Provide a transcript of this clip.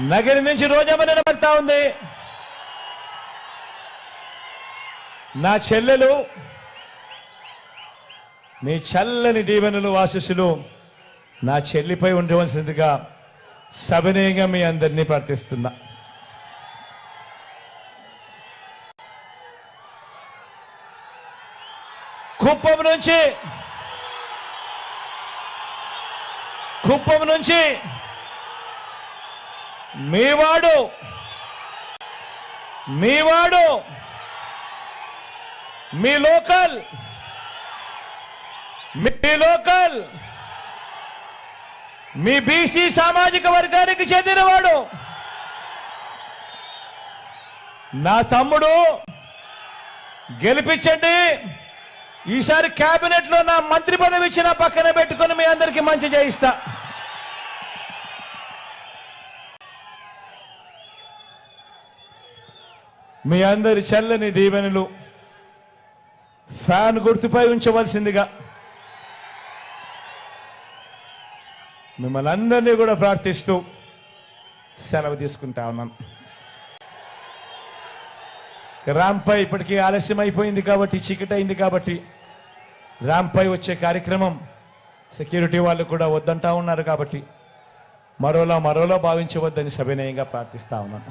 నగరి నుంచి రోజమ్మ నిలబడతా ఉంది. నా చెల్లెలు నీ చల్లని దీవెనలు వాసస్సులు నా చెల్లిపై ఉండవలసిందిగా సవినయంగా మీ అందరినీ ప్రార్థిస్తున్నా. కుప్పం నుంచి కుప్పం నుంచి మీవాడు. మీవాడు. మీ లోకల్. మీ లోకల్. మీ బీసీ సామాజిక వర్గానికి చెందినవాడు. నా తమ్ముడు గెలిపించండి. ఈసారి క్యాబినెట్లో లో నా మంత్రి పదవి ఇచ్చిన పక్కన పెట్టుకొని మీ అందరికీ మంచి చేయిస్తా. మీ అందరి చల్లని దీవెనలు ఫ్యాన్ గుర్తుపై ఉంచవలసిందిగా మిమ్మల్ని అందరినీ కూడా ప్రార్థిస్తూ సెలవు తీసుకుంటా ఉన్నాను. రాంపై ఇప్పటికీ ఆలస్యం అయిపోయింది కాబట్టి చీకటి అయింది కాబట్టి రాంపై వచ్చే కార్యక్రమం సెక్యూరిటీ వాళ్ళు కూడా వద్దంటా ఉన్నారు కాబట్టి మరోలా మరోలా భావించవద్దని సవినయంగా ప్రార్థిస్తా ఉన్నాను.